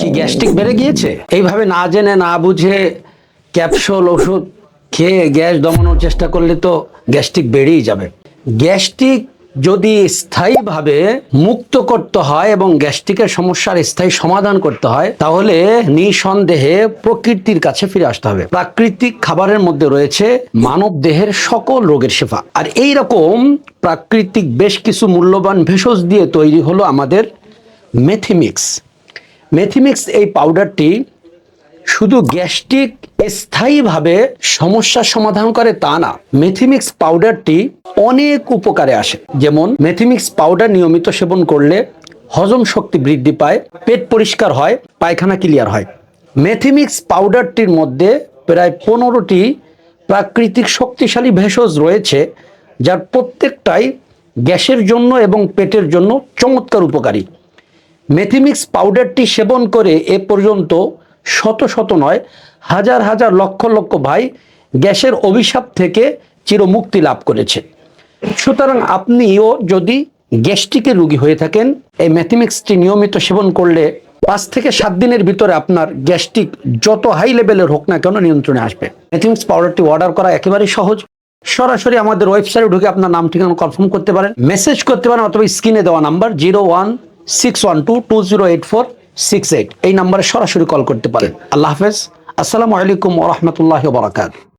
কি গ্যাস্ট্রিক বেড়ে গিয়েছে? এইভাবে না জেনে, না বুঝে ক্যাপসুল, ওষুধ খেয়ে গ্যাস দমানোর চেষ্টা করলে তো গ্যাস্ট্রিক বেড়েই যাবে। গ্যাস্ট্রিক যদি স্থায়ীভাবে মুক্ত করতে হয় এবং গ্যাস্ট্রিকের সমস্যার স্থায়ী সমাধান করতে হয়, তাহলে নিঃসন্দেহে প্রকৃতির কাছে ফিরে আসতে হবে। প্রাকৃতিক খাবারের মধ্যে রয়েছে মানব দেহের সকল রোগের শেফা। আর এই রকম প্রাকৃতিক বেশ কিছু মূল্যবান ভেষজ দিয়ে তৈরি হলো আমাদের মেথিমিক্স। মেথিমিক্স এই পাউডারটি শুধু গ্যাস্ট্রিক স্থায়ীভাবে সমস্যা সমাধান করে তা না মেথিমিক্স পাউডারটি অনেক উপকারে আসে। যেমন মেথিমিক্স পাউডার নিয়মিত সেবন করলে হজম শক্তি বৃদ্ধি পায়, পেট পরিষ্কার হয়, পায়খানা ক্লিয়ার হয়। মেথিমিক্স পাউডারটির মধ্যে প্রায় পনেরোটি প্রাকৃতিক শক্তিশালী ভেষজ রয়েছে, যার প্রত্যেকটাই গ্যাসের জন্য এবং পেটের জন্য চমৎকার উপকারী। মেথিমিক্স পাউডারটি সেবন করে এ পর্যন্ত শত শত নয়, হাজার হাজার লক্ষ লক্ষ ভাই গ্যাসের অভিশাপ থেকে চিরমুক্তি লাভ করেছে। সুতরাং আপনিও যদি গ্যাস্ট্রিকে রুগী হয়ে থাকেন, এই ম্যাথিমিক্সটি নিয়মিত সেবন করলে পাঁচ থেকে সাত দিনের ভিতরে আপনার গ্যাস্ট্রিক যত হাই লেভেলের হোক না কেন নিয়ন্ত্রণে আসবে। ম্যাথিমিক্স পাউডারটি অর্ডার করা একেবারেই সহজ। সরাসরি আমাদের ওয়েবসাইটে ঢুকে আপনার নাম ঠিকানা কনফার্ম করতে পারেন মেসেজ করতে পারেন অথবা স্ক্রিনে দেওয়া number zero one six one two two zero eight four six eight এই নাম্বারে সরাসরি কল করতে পারেন। আল্লাহ হাফেজ। আসসালামু আলাইকুম ওরহমতুল্লাহ বারাকাত